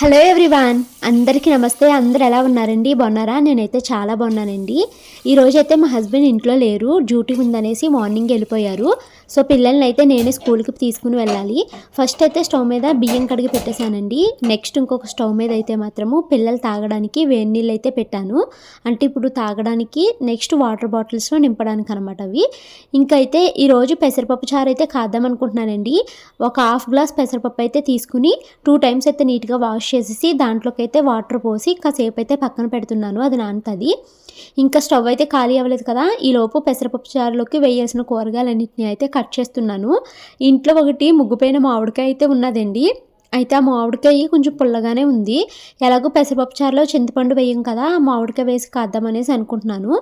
Hello everyone అందరికీ నమస్తే. అందరు ఎలా ఉన్నారండి? బాగున్నారా? నేనైతే చాలా బాగున్నానండి. ఈరోజు అయితే మా హస్బెండ్ ఇంట్లో లేరు. డ్యూటీ ఉందనేసి మార్నింగ్ వెళ్ళిపోయారు. సో పిల్లల్ని అయితే నేనే స్కూల్కి తీసుకుని వెళ్ళాలి. ఫస్ట్ అయితే స్టవ్ మీద బియ్యం కడిగి పెట్టేశానండి. నెక్స్ట్ ఇంకొక స్టవ్ మీద అయితే మాత్రము పిల్లలు తాగడానికి వేడి నీళ్ళు అయితే పెట్టాను. అంటే ఇప్పుడు తాగడానికి నెక్స్ట్ వాటర్ బాటిల్స్లో నింపడానికి అనమాట అవి ఇంకైతే ఈరోజు పెసరపప్పు చారు అయితే కాద్దాం అనుకుంటున్నానండి ఒక హాఫ్ గ్లాస్ పెసరపప్పు అయితే తీసుకుని టూ టైమ్స్ అయితే నీట్గా వాష్ చేసేసి దాంట్లోకి అయితే వాటర్ పోసి కాసేపు అయితే పక్కన పెడుతున్నాను. అది నానుతుంది ఇంకా స్టవ్ అయితే ఖాళీ అవ్వలేదు కదా. ఈ లోపు పెసరపప్పు చారులోకి వేయాల్సిన కూరగాయలన్నింటినీ అయితే కట్ చేస్తున్నాను. ఇంట్లో ఒకటి ముగ్గుపోయిన మామిడికాయ అయితే ఉన్నదండి. అయితే ఆ మామిడికాయ కొంచెం పుల్లగానే ఉంది. ఎలాగో పెసరపప్పు చారులో చింతపండు వేయం కదా ఆ మామిడికాయ వేసి కాద్దామనేసి అనుకుంటున్నాను.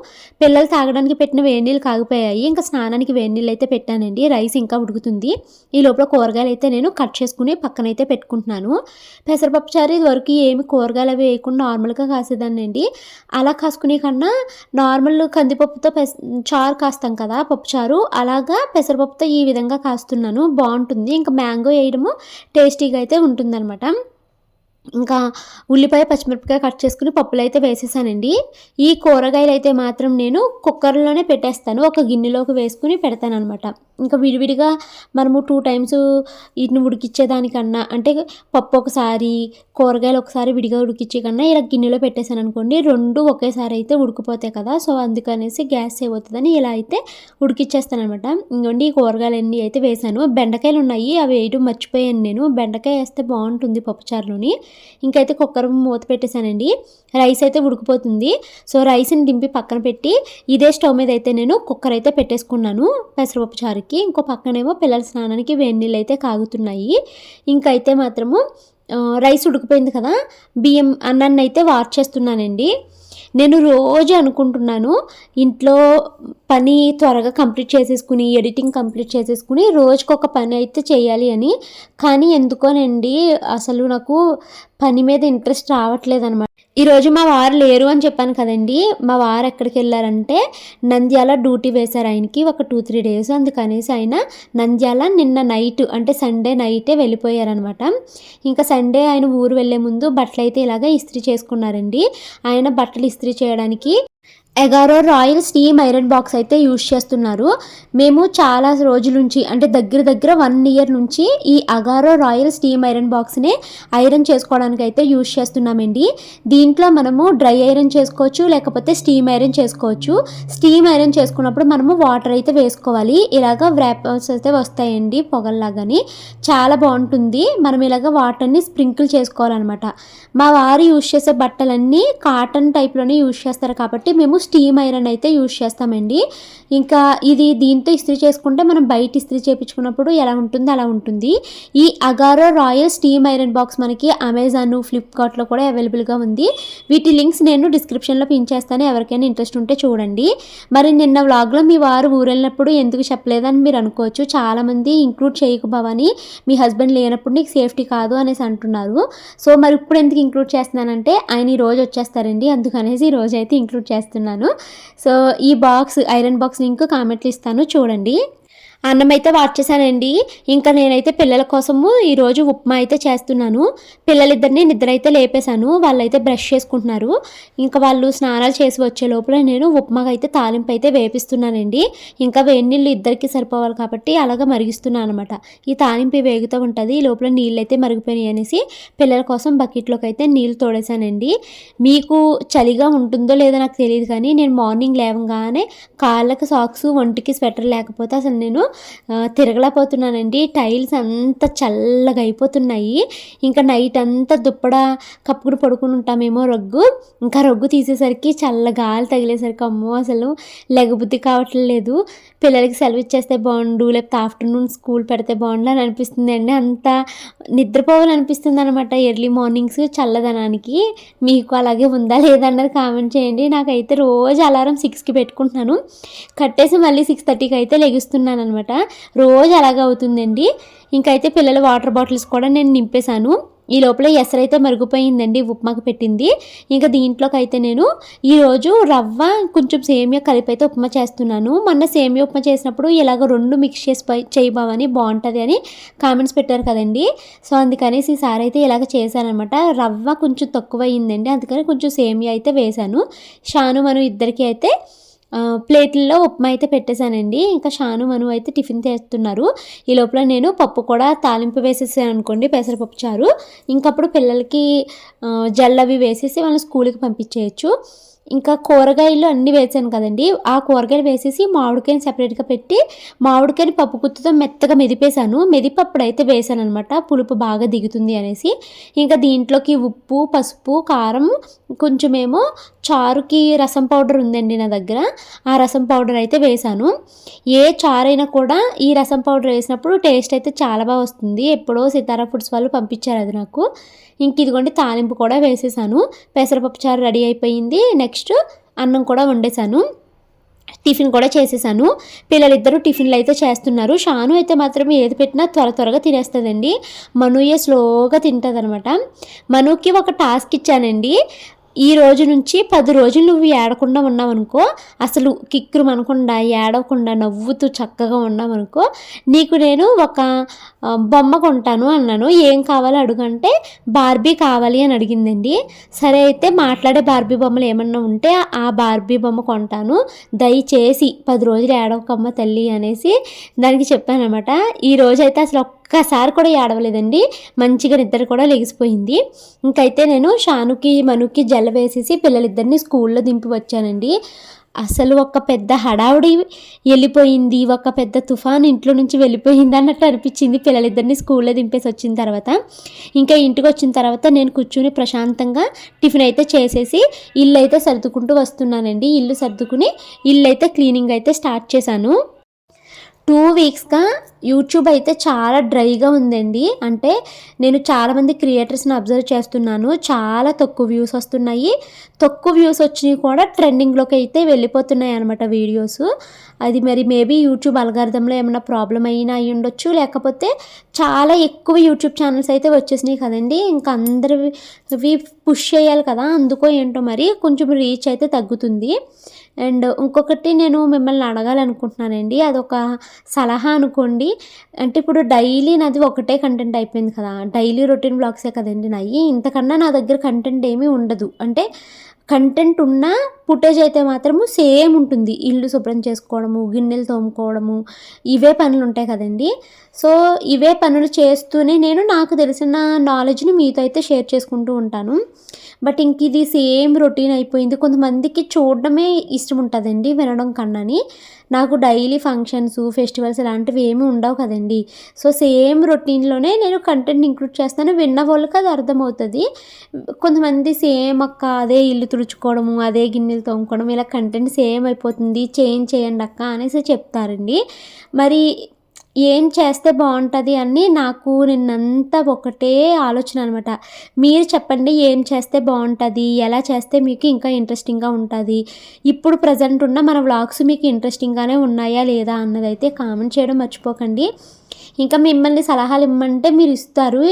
పిల్లలు తాగడానికి పెట్టిన వేడి నీళ్ళు కాగిపోయాయి. ఇంకా స్నానానికి వేడి నీళ్ళు అయితే పెట్టానండి. రైస్ ఇంకా ఉడుకుతుంది. ఈ లోపల కూరగాయలు అయితే నేను కట్ చేసుకుని పక్కనైతే పెట్టుకుంటున్నాను. పెసరపప్పు చారు ఇది వరకు ఏమి కూరగాయలు అవి వేయకుండా నార్మల్గా కాసేదాన్ని అండి అలా కాసుకునే కన్నా నార్మల్ కందిపప్పుతో పెస చారు కాస్తాం కదా పప్పు చారు. అలాగా పెసరపప్పుతో ఈ విధంగా కాస్తున్నాను. బాగుంటుంది. ఇంకా మ్యాంగో వేయడము టేస్టీగా అయితే ఉంటుందన్నమాట. ఇంకా ఉల్లిపాయ పచ్చిమిరపకాయ కట్ చేసుకుని పప్పులు అయితే వేసేసానండి. ఈ కూరగాయలు అయితే మాత్రం నేను కుక్కర్లోనే పెట్టేస్తాను. ఒక గిన్నెలోకి వేసుకుని పెడతాను అనమాట ఇంకా విడివిడిగా మనము టూ టైమ్స్ వీటిని ఉడికిచ్చేదానికన్నా అంటే పప్పు ఒకసారి కూరగాయలు ఒకసారి విడిగా ఉడికిచ్చే కన్నా ఇలా గిన్నెలో పెట్టేశాను అనుకోండి రెండు ఒకేసారి అయితే ఉడికిపోతాయి కదా. సో అందుకనేసి గ్యాస్ సేవ్ అవుతుందని ఇలా అయితే ఉడికిచ్చేస్తాను అనమాట ఇంకోండి ఈ కూరగాయలన్నీ అయితే వేసాను బెండకాయలు ఉన్నాయి అవి వేయడం మర్చిపోయాను నేను. బెండకాయ వేస్తే బాగుంటుంది పప్పుచారులోని. ఇంకైతే కుక్కర్ మూత పెట్టేశానండి. రైస్ అయితే ఉడికిపోతుంది. సో రైస్ని దింపి పక్కన పెట్టి ఇదే స్టవ్ మీద అయితే నేను కుక్కర్ అయితే పెట్టేసుకున్నాను పెసరపప్పు చారుకి. ఇంకో పక్కనేమో పిల్లల స్నానానికి వేడి నీళ్ళు అయితే కాగుతున్నాయి. ఇంకైతే మాత్రము రైస్ ఉడికిపోయింది కదా బియ్యం అన్నాన్ని అయితే వాష్ చేస్తున్నానండి. నేను రోజు అనుకుంటున్నాను ఇంట్లో పని త్వరగా కంప్లీట్ చేసేసుకుని ఎడిటింగ్ కంప్లీట్ చేసేసుకుని రోజుకొక పని అయితే చేయాలి అని. కానీ ఎందుకోనండి అసలు నాకు పని మీద ఇంట్రెస్ట్ రావట్లేదు అనమాట ఈరోజు మా వారు లేరు అని చెప్పాను కదండి. మా వారు ఎక్కడికి వెళ్ళారంటే నంద్యాల డ్యూటీ వేశారు ఆయనకి ఒక టూ త్రీ డేస్. అందుకనేసి ఆయన నంద్యాల నిన్న నైట్ అంటే సండే నైటే వెళ్ళిపోయారనమాట ఇంకా సండే ఆయన ఊరు వెళ్ళే ముందు బట్టలు అయితే ఇలాగ ఇస్త్రీ చేసుకున్నారండి. ఆయన బట్టలు ఇస్త్రీ చేయడానికి Agaro royal steam iron box అయితే యూజ్ చేస్తున్నారు. మేము చాలా రోజుల నుంచి అంటే దగ్గర దగ్గర వన్ ఇయర్ నుంచి ఈ అగారో రాయల్ స్టీమ్ ఐరన్ బాక్స్నే ఐరన్ చేసుకోవడానికి అయితే యూజ్ చేస్తున్నామండి. దీంట్లో మనము డ్రై ఐరన్ చేసుకోవచ్చు లేకపోతే స్టీమ్ ఐరన్ చేసుకోవచ్చు. స్టీమ్ ఐరన్ చేసుకున్నప్పుడు మనము వాటర్ అయితే వేసుకోవాలి. ఇలాగ వ్రాపర్స్ అయితే వస్తాయండి పొగల్లాగాని. చాలా బాగుంటుంది. మనం ఇలాగ వాటర్ని స్ప్రింకిల్ చేసుకోవాలన్నమాట. మా వారు యూజ్ చేసే బట్టలన్నీ కాటన్ టైప్లోనే యూజ్ చేస్తారు కాబట్టి మేము స్టీమ్ ఐరన్ అయితే యూజ్ చేస్తామండి. ఇంకా ఇది దీంతో ఇస్త్రీ చేసుకుంటే మనం బయట ఇస్త్రీ చేయించుకున్నప్పుడు ఎలా ఉంటుందో అలా ఉంటుంది. ఈ Agaro royal steam iron box మనకి అమెజాన్ ఫ్లిప్కార్ట్లో కూడా అవైలబుల్గా ఉంది. వీటి లింక్స్ నేను డిస్క్రిప్షన్లో పిన్ చేస్తాను. ఎవరికైనా ఇంట్రెస్ట్ ఉంటే చూడండి. మరి నిన్న వ్లాగ్లో మీ వారు ఊరు వెళ్ళినప్పుడు ఎందుకు చెప్పలేదని మీరు అనుకోవచ్చు. చాలామంది ఇంక్లూడ్ చేయకు భవాని మీ హస్బెండ్ లేనప్పుడు నీకు సేఫ్టీ కాదు అనేసి అంటున్నారు. సో మరి ఇప్పుడు ఎందుకు ఇంక్లూడ్ చేస్తున్నానంటే ఆయన ఈ రోజు వచ్చేస్తారండి. అందుకనేసి ఈ రోజు అయితే ఇంక్లూడ్ చేస్తున్నాను. సో ఈ బాక్స్ ఐరన్ బాక్స్ లింక్ కామెంట్లు ఇస్తాను. చూడండి. అన్నం అయితే వార్చేసానండి ఇంకా నేనైతే పిల్లల కోసము ఈరోజు ఉప్మా అయితే చేస్తున్నాను. పిల్లలిద్దరిని నిద్ర అయితే లేపేశాను. వాళ్ళైతే బ్రష్ చేసుకుంటున్నారు. ఇంకా వాళ్ళు స్నానాలు చేసి వచ్చే లోపల నేను ఉప్మాకి అయితే తాలింపు అయితే వేపిస్తున్నానండి. ఇంకా వేడి నీళ్ళు ఇద్దరికి సరిపోవాలి కాబట్టి అలాగ మరిగిస్తున్నాను అనమాట ఈ తాలింపు వేగుతూ ఉంటుంది. ఈ లోపల నీళ్ళు అయితే మరిగిపోయినాయి అనేసి పిల్లల కోసం బకెట్లోకి అయితే నీళ్ళు తోడేశానండి. మీకు చలిగా ఉంటుందో లేదో నాకు తెలియదు కానీ నేను మార్నింగ్ లేవగానే కాళ్ళకి సాక్స్ ఒంటికి స్వెటర్ లేకపోతే అసలు నేను తిరగలేకపోతున్నానండి. టైల్స్ అంత చల్లగా అయిపోతున్నాయి. ఇంకా నైట్ అంతా దుప్పడ కప్పుకుని పడుకుని ఉంటామేమో రగ్గు. ఇంకా రగ్గు తీసేసరికి చల్ల గాలి తగిలేసరికి అమ్మో అసలు లెగబుద్ధి కావట్లేదు. పిల్లలకి సెలవు ఇచ్చేస్తే బాగుండు లేకపోతే ఆఫ్టర్నూన్ స్కూల్ పెడితే బాగుండు అని అనిపిస్తుంది అండి అంత నిద్రపోవాలనిపిస్తుంది అనమాట ఎర్లీ మార్నింగ్స్ చల్లదనానికి. మీకు అలాగే ఉందా లేదన్నది కామెంట్ చేయండి. నాకైతే రోజు అలారం సిక్స్కి పెట్టుకుంటున్నాను. కట్టేసి మళ్ళీ సిక్స్ థర్టీకి అయితే లెగుస్తున్నాను అనమాట రోజు అలాగే అవుతుందండి. ఇంకైతే పిల్లల వాటర్ బాటిల్స్ కూడా నేను నింపేశాను. ఈ లోపల ఎసరైతే మరుగుపోయిందండి ఉప్మాకి పెట్టింది. ఇంకా దీంట్లోకి అయితే నేను ఈరోజు రవ్వ కొంచెం సేమియా కలిపి అయితే ఉప్మా చేస్తున్నాను. మొన్న సేమియా ఉప్మా చేసినప్పుడు ఇలాగ రెండు మిక్స్ చేసి చేయబావని బాగుంటుంది అని కామెంట్స్ పెట్టారు కదండి. సో అందుకనేసి ఈసారి అయితే ఇలాగ చేశానమాట రవ్వ కొంచెం తక్కువ అయిందండి అందుకని కొంచెం సేమియా అయితే వేశాను. షాను మనం ఇద్దరికి అయితే ప్లేట్లలో ఉప్మా అయితే పెట్టేశానండి. ఇంకా షాను మను అయితే టిఫిన్ చేస్తున్నారు. ఈ లోపల నేను పప్పు కూడా తాలింపు వేసేసాను అనుకోండి పెసరపప్పు చారు. ఇంకప్పుడు పిల్లలకి జల్లవి వేసేసి వాళ్ళని స్కూల్కి పంపించేయచ్చు. ఇంకా కూరగాయలు అన్నీ వేసాను కదండి. ఆ కూరగాయలు వేసేసి మామిడికాయని సపరేట్గా పెట్టి మామిడికాయని పప్పు గుత్తుతో మెత్తగా మెదిపేశాను. మెదిపప్పుడు అయితే వేసాను అనమాట పులుపు బాగా దిగుతుంది అనేసి. ఇంకా దీంట్లోకి ఉప్పు పసుపు కారం కొంచెమేమో చారుకి రసం పౌడర్ ఉందండి నా దగ్గర. ఆ రసం పౌడర్ అయితే వేసాను. ఏ చారైనా కూడా ఈ రసం పౌడర్ వేసినప్పుడు టేస్ట్ అయితే చాలా బాగా వస్తుంది. ఎప్పుడో సితారా ఫుడ్స్ వాళ్ళు పంపించారు అది నాకు. ఇంక ఇదిగోండి తాలింపు కూడా వేసేసాను. పెసరపప్పు చారు రెడీ అయిపోయింది. నెక్స్ట్ అన్నం కూడా వండేసాను టిఫిన్ కూడా చేసేసాను పిల్లలిద్దరూ టిఫిన్లు అయితే చేస్తున్నారు. షాను అయితే మాత్రం ఏది పెట్టినా త్వర త్వరగా తినేస్తుందండి. మనుయే స్లోగా తింటుంది అనమాట మనుకి ఒక టాస్క్ ఇచ్చానండి. ఈ రోజు నుంచి పది రోజులు నువ్వు ఏడకుండా ఉన్నావనుకో అసలు కిక్కురు అనకుండా ఏడవకుండా నవ్వుతూ చక్కగా ఉన్నావనుకో నీకు నేను ఒక బొమ్మ కొంటాను అన్నాను. ఏం కావాలో అడుగంటే బార్బీ కావాలి అని అడిగిందండి. సరే అయితే మాట్లాడే బార్బీ బొమ్మలు ఏమన్నా ఉంటే ఆ బార్బీ బొమ్మ కొంటాను. దయచేసి పది రోజులు ఏడవకమ్మ తల్లి అనేసి దానికి చెప్పానమాట. ఈ రోజైతే అయితే అసలు ఒక్కసారి కూడా ఏడవలేదండి. మంచిగా నిద్ర కూడా లెగిసిపోయింది ఇంకైతే నేను షానుకి మనుకి జల్ల వేసేసి పిల్లలిద్దరిని స్కూల్లో దింపి వచ్చానండి. అసలు ఒక పెద్ద హడావుడి వెళ్ళిపోయింది. ఒక పెద్ద తుఫాన్ ఇంట్లో నుంచి వెళ్ళిపోయింది అన్నట్టు అనిపించింది పిల్లలిద్దరిని స్కూల్లో దింపేసి వచ్చిన తర్వాత. ఇంకా ఇంటికి వచ్చిన తర్వాత నేను కూర్చుని ప్రశాంతంగా టిఫిన్ అయితే చేసేసి ఇల్లు అయితే సర్దుకుంటూ వస్తున్నానండి. ఇల్లు సర్దుకుని ఇల్లు అయితే క్లీనింగ్ అయితే స్టార్ట్ చేశాను. టూ వీక్స్గా యూట్యూబ్ అయితే చాలా డ్రైగా ఉందండి. అంటే నేను చాలామంది క్రియేటర్స్ని అబ్జర్వ్ చేస్తున్నాను. చాలా తక్కువ వ్యూస్ వస్తున్నాయి. తక్కువ వ్యూస్ వచ్చినవి కూడా ట్రెండింగ్లోకి అయితే వెళ్ళిపోతున్నాయి అనమాట వీడియోస్. అది మరి మేబీ యూట్యూబ్ అల్గారిథంలో ఏమైనా ప్రాబ్లం అయినా అయి ఉండొచ్చు లేకపోతే చాలా ఎక్కువ యూట్యూబ్ ఛానల్స్ అయితే వచ్చేసినాయి కదండి. ఇంకా అందరివి పుష్ చేయాలి కదా అందుకో ఏంటో మరి కొంచెం రీచ్ అయితే తగ్గుతుంది. అండ్ ఇంకొకటి నేను మిమ్మల్ని అడగాలనుకుంటున్నానండి. అదొక సలహా అనుకోండి. అంటే ఇప్పుడు డైలీ నాది ఒకటే కంటెంట్ అయిపోయింది కదా. డైలీ రొటీన్ బ్లాగ్సే కదండి నాయి. ఇంతకన్నా నా దగ్గర కంటెంట్ ఏమీ ఉండదు. అంటే కంటెంట్ ఉన్నా పుట్టేజ్ అయితే మాత్రము సేమ్ ఉంటుంది. ఇల్లు శుభ్రం చేసుకోవడము గిన్నెలు తోముకోవడము ఇవే పనులు ఉంటాయి కదండి. సో ఇవే పనులు చేస్తూనే నేను నాకు తెలిసిన నాలెడ్జ్ని మీతో అయితే షేర్ చేసుకుంటూ ఉంటాను. బట్ ఇంక ఇది సేమ్ రొటీన్ అయిపోయింది. కొంతమందికి చూడడమే ఇష్టం ఉంటుందండి వినడం కన్నాని. నాకు డైలీ ఫంక్షన్స్ ఫెస్టివల్స్ ఇలాంటివి ఏమీ ఉండవు కదండి. సో సేమ్ రొటీన్లోనే నేను కంటెంట్ ఇంక్లూడ్ చేస్తాను. విన్న వాళ్ళకి అది అర్థమవుతుంది. కొంతమంది సేమ్ అక్క అదే ఇల్లు తుడుచుకోవడము అదే గిన్నెలు తోముకోవడం ఇలా కంటెంట్ సేమ్ అయిపోతుంది చేంజ్ చేయండి అక్క అనేసి చెప్తారండి. మరి ఏం చేస్తే బాగుంటుంది అని నాకు నిన్నంతా ఒకటే ఆలోచన అనమాట మీరు చెప్పండి ఏం చేస్తే బాగుంటుంది ఎలా చేస్తే మీకు ఇంకా ఇంట్రెస్టింగ్గా ఉంటుంది ఇప్పుడు ప్రజెంట్ ఉన్న మన వ్లాగ్స్ మీకు ఇంట్రెస్టింగ్గానే ఉన్నాయా లేదా అన్నదైతే కామెంట్ చేయడం మర్చిపోకండి. ఇంకా మిమ్మల్ని సలహాలు ఇమ్మంటే మీరు ఇస్తారు.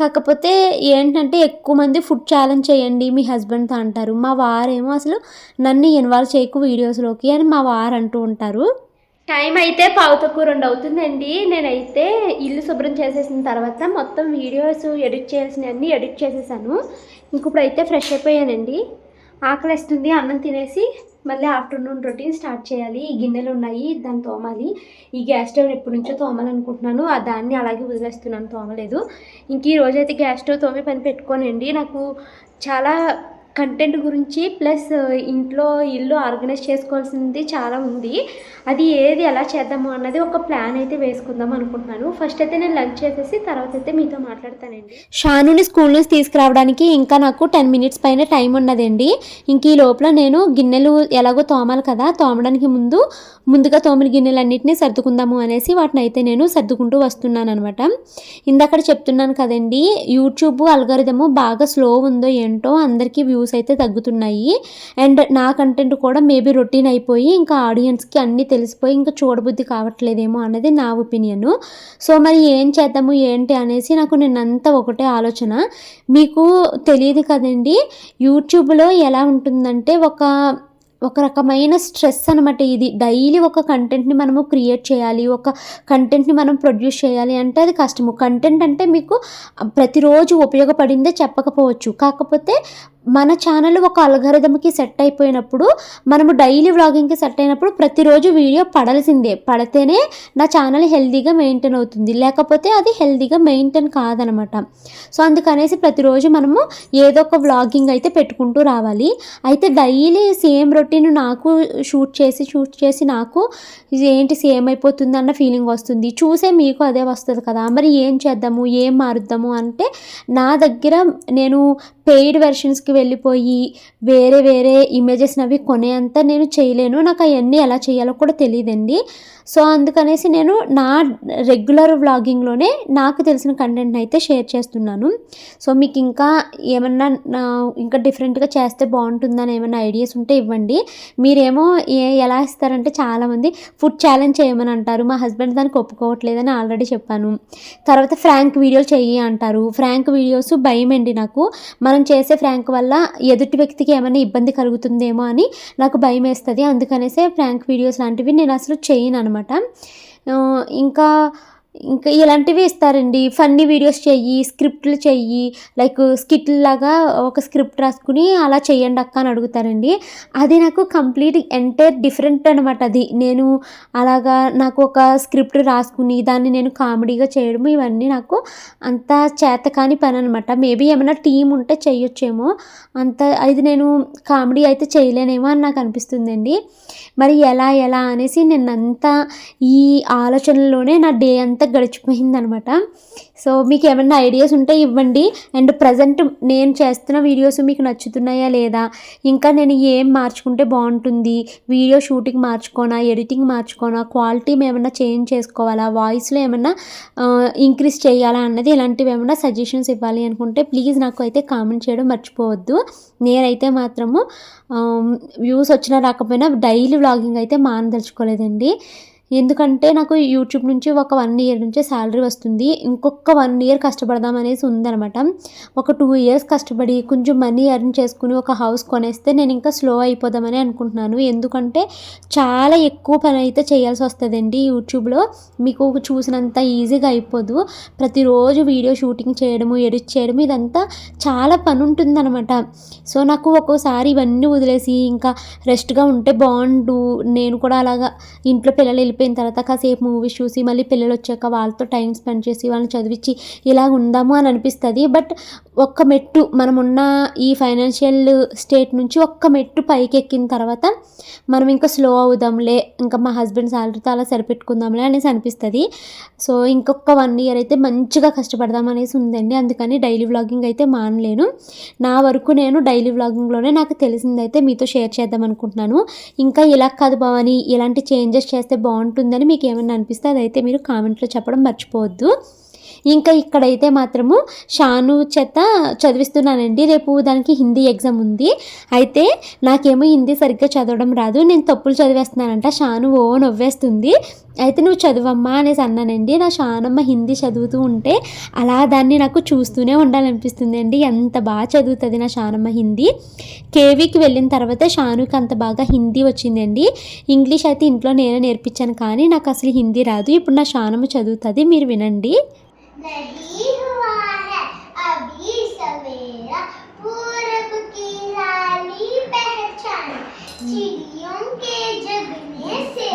కాకపోతే ఏంటంటే ఎక్కువ మంది ఫుడ్ ఛాలెంజ్ చేయండి మీ హస్బెండ్తో అంటారు. మా వారేమో అసలు నన్ను ఇన్వాల్వ్ చేయకు వీడియోస్లోకి అని మా వారు అంటూ ఉంటారు. టైం అయితే పావు తక్కువ రెండు అవుతుందండి. నేనైతే ఇల్లు శుభ్రం చేసేసిన తర్వాత మొత్తం వీడియోస్ ఎడిట్ చేయాల్సినవన్నీ ఎడిట్ చేసేసాను. ఇంక ఇప్పుడైతే ఫ్రెష్ అయిపోయానండి. ఆకలిస్తుంది అన్నం తినేసి మళ్ళీ ఆఫ్టర్నూన్ రొటీన్ స్టార్ట్ చేయాలి. ఈ గిన్నెలు ఉన్నాయి దాన్ని తోమాలి. ఈ గ్యాస్ స్టవ్ ఎప్పటి నుంచో తోమాలనుకుంటున్నాను. ఆ దాన్ని అలాగే వదిలేస్తున్నాను తోమలేదు. ఇంక ఈ రోజైతే గ్యాస్ స్టవ్ తోమే పని పెట్టుకోనండి. నాకు చాలా కంటెంట్ గురించి ప్లస్ uh, ఇంట్లో ఇల్లు ఆర్గనైజ్ చేసుకోవాల్సింది చాలా ఉంది. అది ఏది ఎలా చేద్దాము అన్నది ఒక ప్లాన్ అయితే వేసుకుందాం అనుకుంటున్నాను. ఫస్ట్ అయితే నేను లంచ్ చేసేసి తర్వాత అయితే మీతో మాట్లాడతానండి. షానుని స్కూల్ నుంచి తీసుకురావడానికి ఇంకా నాకు టెన్ మినిట్స్ పైన టైం ఉన్నదండి. ఇంక ఈ లోపల నేను గిన్నెలు ఎలాగో తోమాలి కదా తోమడానికి ముందు ముందుగా తోమిన గిన్నెలన్నింటినీ సర్దుకుందాము అనేసి వాటిని అయితే నేను సర్దుకుంటూ వస్తున్నాను అనమాట ఇందాక చెప్తున్నాను కదండి యూట్యూబ్ అల్గారిథము బాగా స్లో ఉందో ఏంటో అందరికీ వ్యూ వ్యూస్ అయితే తగ్గుతున్నాయి. అండ్ నా కంటెంట్ కూడా మేబీ రొటీన్ అయిపోయి ఇంకా ఆడియన్స్కి అన్నీ తెలిసిపోయి ఇంకా చూడబుద్ధి కావట్లేదేమో అనేది నా ఒపీనియన్. సో మరి ఏం చేద్దాము ఏంటి అనేసి నాకు నిన్నంతా ఒకటే ఆలోచన. మీకు తెలియదు కదండి యూట్యూబ్లో ఎలా ఉంటుందంటే ఒక ఒక రకమైన స్ట్రెస్ అనమాట ఇది. డైలీ ఒక కంటెంట్ని మనము క్రియేట్ చేయాలి ఒక కంటెంట్ని మనం ప్రొడ్యూస్ చేయాలి అంటే అది కష్టము. కంటెంట్ అంటే మీకు ప్రతిరోజు ఉపయోగపడిందే చెప్పకపోవచ్చు. కాకపోతే మన ఛానల్ ఒక అల్గరిథమ్కి సెట్ అయిపోయినప్పుడు మనము డైలీ వ్లాగింగ్కి సెట్ అయినప్పుడు ప్రతిరోజు వీడియో పడాల్సిందే. పడితేనే నా ఛానల్ హెల్తీగా మెయింటైన్ అవుతుంది. లేకపోతే అది హెల్దీగా మెయింటైన్ కాదనమాట. సో అందుకనేసి ప్రతిరోజు మనము ఏదో ఒక వ్లాగింగ్ అయితే పెట్టుకుంటూ రావాలి. అయితే డైలీ సేమ్ రొటీన్ నాకు షూట్ చేసి షూట్ చేసి నాకు ఏంటి సేమ్ అయిపోతుంది అన్న ఫీలింగ్ వస్తుంది. చూసే మీకు అదే వస్తుంది కదా. మరి ఏం చేద్దాము? ఏం మారుద్దాము? అంటే నా దగ్గర నేను పెయిడ్ వెర్షన్స్కి వెళ్ళిపోయి వేరే వేరే ఇమేజెస్ అవి కొనేంత నేను చేయలేను. నాకు అవన్నీ ఎలా చేయాలో కూడా తెలియదండి సో అందుకనేసి నేను నా రెగ్యులర్ వ్లాగింగ్లోనే నాకు తెలిసిన కంటెంట్ని అయితే షేర్ చేస్తున్నాను. సో మీకు ఇంకా ఏమన్నా ఇంకా డిఫరెంట్గా చేస్తే బాగుంటుందని ఏమైనా ఐడియాస్ ఉంటే ఇవ్వండి. మీరేమో ఏ ఎలా ఇస్తారంటే చాలామంది ఫుడ్ ఛాలెంజ్ చేయమని అంటారు. మా హస్బెండ్ దానికి ఒప్పుకోవట్లేదని ఆల్రెడీ చెప్పాను. తర్వాత ఫ్రాంక్ వీడియోలు చెయ్యి అంటారు. ఫ్రాంక్ వీడియోస్ భయం అండి నాకు. మన మనం చేసే ఫ్రాంక్ వల్ల ఎదుటి వ్యక్తికి ఏమైనా ఇబ్బంది కలుగుతుందేమో అని నాకు భయం వేస్తుంది అందుకనేసే ఫ్రాంక్ వీడియోస్ లాంటివి నేను అసలు చేయను అనమాట ఇంకా ఇంకా ఇలాంటివి ఇస్తారండి. ఫన్నీ వీడియోస్ చెయ్యి స్క్రిప్ట్లు చెయ్యి లైక్ స్కిట్ లాగా ఒక స్క్రిప్ట్ రాసుకుని అలా చేయండి అక్క అని అడుగుతారండి. అది నాకు కంప్లీట్ ఎంటైర్ డిఫరెంట్ అనమాట అది. నేను అలాగా నాకు ఒక స్క్రిప్ట్ రాసుకుని దాన్ని నేను కామెడీగా చేయడం ఇవన్నీ నాకు అంత చేత కాని పని అనమాట మేబీ ఏమైనా టీం ఉంటే చేయొచ్చేమో అంత అది నేను కామెడీ అయితే చేయలేనేమో అని నాకు అనిపిస్తుందండి. మరి ఎలా ఎలా అనేసి నిన్నంతా ఈ ఆలోచనలోనే నా డే అంతా గడిచిపోయిందనమాట. సో మీకు ఏమైనా ఐడియాస్ ఉంటే ఇవ్వండి. అండ్ ప్రజెంట్ నేను చేస్తున్న వీడియోస్ మీకు నచ్చుతున్నాయా లేదా? ఇంకా నేను ఏం మార్చుకుంటే బాగుంటుంది? వీడియో షూటింగ్ మార్చుకోనా? ఎడిటింగ్ మార్చుకోనా? క్వాలిటీ ఏమైనా చేంజ్ చేసుకోవాలా? వాయిస్లో ఏమైనా ఇంక్రీజ్ చేయాలా? అన్నది ఇలాంటివి ఏమైనా సజెషన్స్ ఇవ్వాలి అనుకుంటే ప్లీజ్ నాకు అయితే కామెంట్ చేయడం మర్చిపోవద్దు. నేనైతే మాత్రము వ్యూస్ వచ్చినా రాకపోయినా డైలీ వ్లాగింగ్ అయితే మానదలుచుకోలేదండి. ఎందుకంటే నాకు యూట్యూబ్ నుంచి ఒక వన్ ఇయర్ నుంచే శాలరీ వస్తుంది. ఇంకొక వన్ ఇయర్ కష్టపడదాం అనేసి ఉందనమాట ఒక టూ ఇయర్స్ కష్టపడి కొంచెం మనీ ఎర్న్ చేసుకుని ఒక హౌస్ కొనేస్తే నేను ఇంకా స్లో అయిపోదామని అనుకుంటున్నాను. ఎందుకంటే చాలా ఎక్కువ పని అయితే చేయాల్సి వస్తుందండి యూట్యూబ్లో మీకు చూసినంత ఈజీగా అయిపోదు. ప్రతిరోజు వీడియో షూటింగ్ చేయడము ఎడిట్ చేయడము ఇదంతా చాలా పని ఉంటుందన్నమాట. సో నాకు ఒక్కోసారి ఇవన్నీ వదిలేసి ఇంకా రెస్ట్గా ఉంటే బాగుండు. నేను కూడా అలాగా ఇంట్లో పిల్లలు వెళ్ళిపోయి అయిపోయిన తర్వాత కాసేపు మూవీస్ చూసి మళ్ళీ పిల్లలు వచ్చాక వాళ్ళతో టైం స్పెండ్ చేసి వాళ్ళని చదివించి ఇలా ఉందాము అని అనిపిస్తుంది. బట్ ఒక్క మెట్టు మనం ఉన్న ఈ ఫైనాన్షియల్ స్టేట్ నుంచి ఒక్క మెట్టు పైకి ఎక్కిన తర్వాత మనం ఇంకా స్లో అవుదాంలే ఇంకా మా హస్బెండ్ శాలరీతో అలా సరిపెట్టుకుందాంలే అనేసి అనిపిస్తుంది. సో ఇంకొక వన్ ఇయర్ అయితే మంచిగా కష్టపడదాం అనేసి ఉందండి. అందుకని డైలీ వ్లాగింగ్ అయితే మానలేను. నా వరకు నేను డైలీ వ్లాగింగ్లోనే నాకు తెలిసిందైతే మీతో షేర్ చేద్దాం అనుకుంటున్నాను. ఇంకా ఇలా కాదు భవాని ఇలాంటి చేంజెస్ చేస్తే బాగుంటుందని మీకు ఏమన్నా అనిపిస్తే అదైతే మీరు కామెంట్లో చెప్పడం మర్చిపోవద్దు. ఇంకా ఇక్కడైతే మాత్రము షాను చేత చదివిస్తున్నానండి. రేపు దానికి హిందీ ఎగ్జామ్ ఉంది. అయితే నాకేమో హిందీ సరిగ్గా చదవడం రాదు. నేను తప్పులు చదివేస్తున్నానంట. షాను ఓ నవ్వేస్తుంది. అయితే నువ్వు చదువమ్మా అనేసి అన్నానండి. నా షానమ్మ హిందీ చదువుతూ ఉంటే అలా దాన్ని నాకు చూస్తూనే ఉండాలనిపిస్తుంది అండి ఎంత బాగా చదువుతుంది నా షానమ్మ హిందీ. కేవీకి వెళ్ళిన తర్వాత షానుకి అంత బాగా హిందీ వచ్చిందండి. ఇంగ్లీష్ అయితే ఇంట్లో నేనే నేర్పించాను కానీ నాకు అసలు హిందీ రాదు. ఇప్పుడు నా షానమ్మ చదువుతుంది. మీరు వినండి. नहीं हुआ है। अभी सवेरा पूरब की लाली पहचान। चिड़ियों के जगने से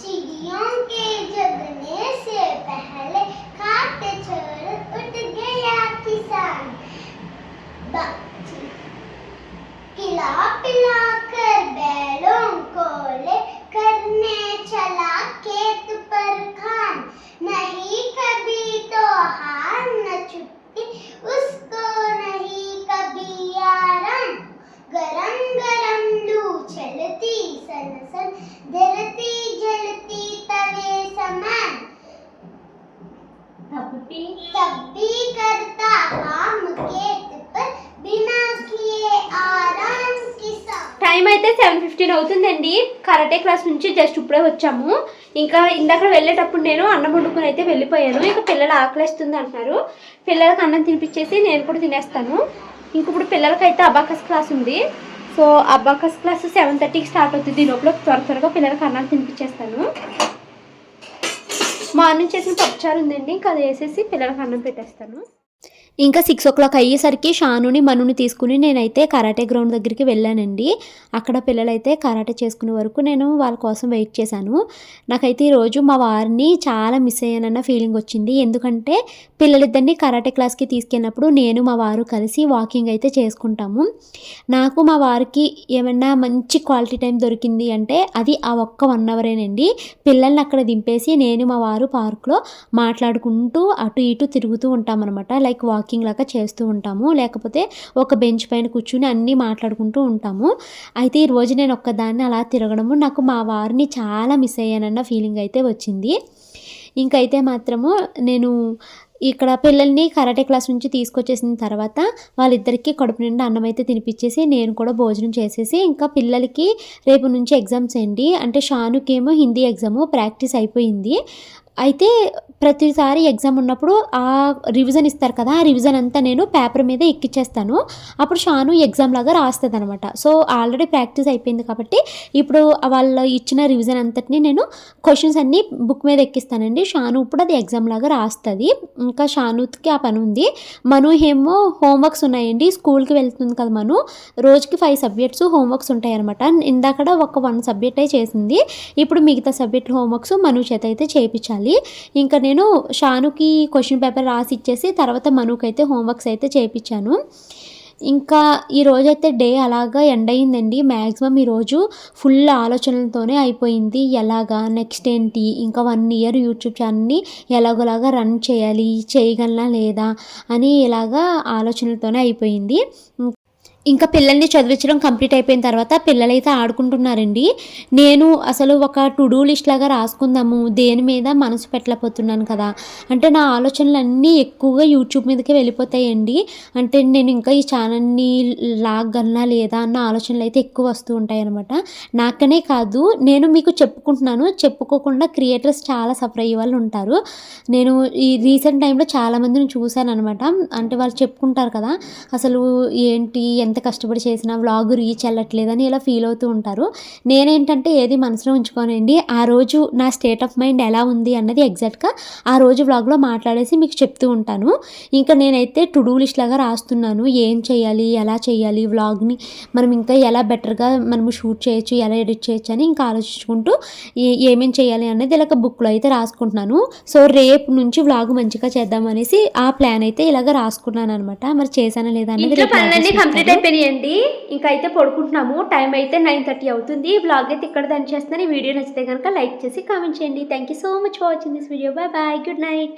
चिड़ियों के जगने से पहले खाते छोड़ उठ गया किसान। खिला पिला कर बैलों को ले करने चला खेत पर। 好。అయితే సెవెన్ ఫిఫ్టీన్ అవుతుందండి. కరాటే క్లాస్ నుంచి జస్ట్ ఇప్పుడే వచ్చాము. ఇంకా ఇందాక వెళ్ళేటప్పుడు నేను అన్నం వండుకుని అయితే వెళ్ళిపోయాను. ఇంకా పిల్లలు ఆకలిస్తుంది అంటున్నారు. పిల్లలకి అన్నం తినిపించేసి నేను కూడా తినేస్తాను. ఇంక ఇప్పుడు పిల్లలకైతే అబాకస్ క్లాస్ ఉంది. సో అబాకస్ క్లాస్ సెవెన్ థర్టీకి స్టార్ట్ అవుతుంది. ఈ లోపల త్వర త్వరగా పిల్లలకి అన్నం తినిపించేస్తాను. మార్నింగ్ చేసిన పప్పుచారు ఉందండి. ఇంకా అది వేసేసి పిల్లలకి అన్నం పెట్టేస్తాను. ఇంకా సిక్స్ ఓ క్లాక్ అయ్యేసరికి షానుని మనుని తీసుకుని నేనైతే కరాటే గ్రౌండ్ దగ్గరికి వెళ్ళానండి. అక్కడ పిల్లలైతే కరాటే చేసుకునే వరకు నేను వాళ్ళ కోసం వెయిట్ చేశాను. నాకైతే ఈరోజు మా వారిని చాలా మిస్ అయ్యానన్న ఫీలింగ్ వచ్చింది. ఎందుకంటే పిల్లలిద్దరిని కరాటే క్లాస్కి తీసుకెళ్ళినప్పుడు నేను మా వారు కలిసి వాకింగ్ అయితే చేసుకుంటాము. నాకు మా వారికి ఏమన్నా మంచి క్వాలిటీ టైం దొరికింది అంటే అది ఆ ఒక్క వన్ అవరేనండి. పిల్లల్ని అక్కడ దింపేసి నేను మా వారు పార్క్లో మాట్లాడుకుంటూ అటు ఇటు తిరుగుతూ ఉంటామన్నమాట. లైక్ వాకింగ్ లాగా చేస్తూ ఉంటాము. లేకపోతే ఒక బెంచ్ పైన కూర్చుని అన్నీ మాట్లాడుకుంటూ ఉంటాము. అయితే ఈరోజు నేను ఒక్కదాన్ని అలా తిరగడము నాకు మా వారిని చాలా మిస్ అయ్యానన్న ఫీలింగ్ అయితే వచ్చింది. ఇంకైతే మాత్రము నేను ఇక్కడ పిల్లల్ని కరాటే క్లాస్ నుంచి తీసుకొచ్చేసిన తర్వాత వాళ్ళిద్దరికీ కడుపు నిండా అన్నం అయితే తినిపించేసి నేను కూడా భోజనం చేసేసి ఇంకా పిల్లలకి రేపు నుంచి ఎగ్జామ్స్ అండి. అంటే షానుకేమో హిందీ ఎగ్జాము ప్రాక్టీస్ అయిపోయింది. అయితే ప్రతిసారి ఎగ్జామ్ ఉన్నప్పుడు ఆ రివిజన్ ఇస్తారు కదా ఆ రివిజన్ అంతా నేను పేపర్ మీద ఎక్కిచ్చేస్తాను. అప్పుడు షాను ఎగ్జామ్ లాగా రాస్తుంది అనమాట సో ఆల్రెడీ ప్రాక్టీస్ అయిపోయింది కాబట్టి ఇప్పుడు వాళ్ళు ఇచ్చిన రివిజన్ అంతటిని నేను క్వశ్చన్స్ అన్నీ బుక్ మీద ఎక్కిస్తానండి. షాను ఇప్పుడు అది ఎగ్జామ్ లాగా రాస్తుంది. ఇంకా షానుకి ఆ పని ఉంది. మను ఏమో హోంవర్క్స్ ఉన్నాయండి. స్కూల్కి వెళ్తుంది కదా మను. రోజుకి ఫైవ్ సబ్జెక్ట్స్ హోంవర్క్స్ ఉంటాయి అనమాట ఇందాకడ ఒక వన్ సబ్జెక్ట్ అయితే చేసింది. ఇప్పుడు మిగతా సబ్జెక్ట్ హోంవర్క్స్ మను చేత అయితే చేయించాలి ఇంకా నేను షానుకి క్వశ్చన్ పేపర్ రాసి ఇచ్చేసి తర్వాత మనుకి అయితే హోంవర్క్స్ అయితే చేయించాను ఇంకా ఈ రోజైతే డే అలాగా ఎండ్ అయిందండి. మ్యాక్సిమం ఈరోజు ఫుల్ ఆలోచనలతోనే అయిపోయింది. ఎలాగా నెక్స్ట్ ఏంటి ఇంకా వన్ ఇయర్ యూట్యూబ్ ఛానల్ని ఎలాగోలాగా రన్ చేయాలి చేయగలనా లేదా అని ఇలాగా ఆలోచనలతోనే అయిపోయింది. ఇంకా పిల్లల్ని చదివించడం కంప్లీట్ అయిపోయిన తర్వాత పిల్లలైతే ఆడుకుంటున్నారండి. నేను అసలు ఒక టు డూ లిస్ట్ లాగా రాసుకుందాము దేని మీద మనసు పెట్టలేకపోతున్నాను కదా. అంటే నా ఆలోచనలు అన్నీ ఎక్కువగా యూట్యూబ్ మీదకే వెళ్ళిపోతాయండి. అంటే నేను ఇంకా ఈ ఛానల్ని లాగలనా లేదా అన్న ఆలోచనలు అయితే ఎక్కువ వస్తూ ఉంటాయి అనమాట నాకనే కాదు నేను మీకు చెప్పుకుంటున్నాను. చెప్పుకోకుండా క్రియేటర్స్ చాలా సఫర్ అయ్యే వాళ్ళు ఉంటారు. నేను ఈ రీసెంట్ టైంలో చాలామందిని చూశాను అనమాట అంటే వాళ్ళు చెప్పుకుంటారు కదా అసలు ఏంటి ఎంత కష్టపడి చేసినా వ్లాగ్ రీచ్ వెళ్ళట్లేదని ఇలా ఫీల్ అవుతూ ఉంటారు. నేనేంటంటే ఏది మనసులో ఉంచుకోనండి. ఆ రోజు నా స్టేట్ ఆఫ్ మైండ్ ఎలా ఉంది అన్నది ఎగ్జాక్ట్గా ఆ రోజు వ్లాగ్లో మాట్లాడేసి మీకు చెప్తూ ఉంటాను. ఇంకా నేనైతే టు డూ లిస్ట్ లాగా రాస్తున్నాను. ఏం చేయాలి? ఎలా చేయాలి? వ్లాగ్ని మనం ఇంకా ఎలా బెటర్గా మనము షూట్ చేయొచ్చు? ఎలా ఎడిట్ చేయొచ్చు? అని ఇంకా ఆలోచించుకుంటూ ఏ ఏమేం చేయాలి అనేది ఇలాగ బుక్లో అయితే రాసుకుంటున్నాను. సో రేపు నుంచి వ్లాగ్ మంచిగా చేద్దాం అనేసి ఆ ప్లాన్ అయితే ఇలాగ రాసుకున్నాను అనమాట మరి చేశానా లేదా అనేది కంప్లీట్ చూస్తాను. అయిపోయినాయండి ఇంకా అయితే పడుకుంటున్నాము. టైం అయితే నైన్ థర్టీ అవుతుంది. బ్లాగ్ అయితే ఇక్కడ దాని చేస్తున్నాను. ఈ వీడియో నచ్చితే కనుక లైక్ చేసి కామెంట్ చేయండి. Thank you so much for watching this video bye bye good night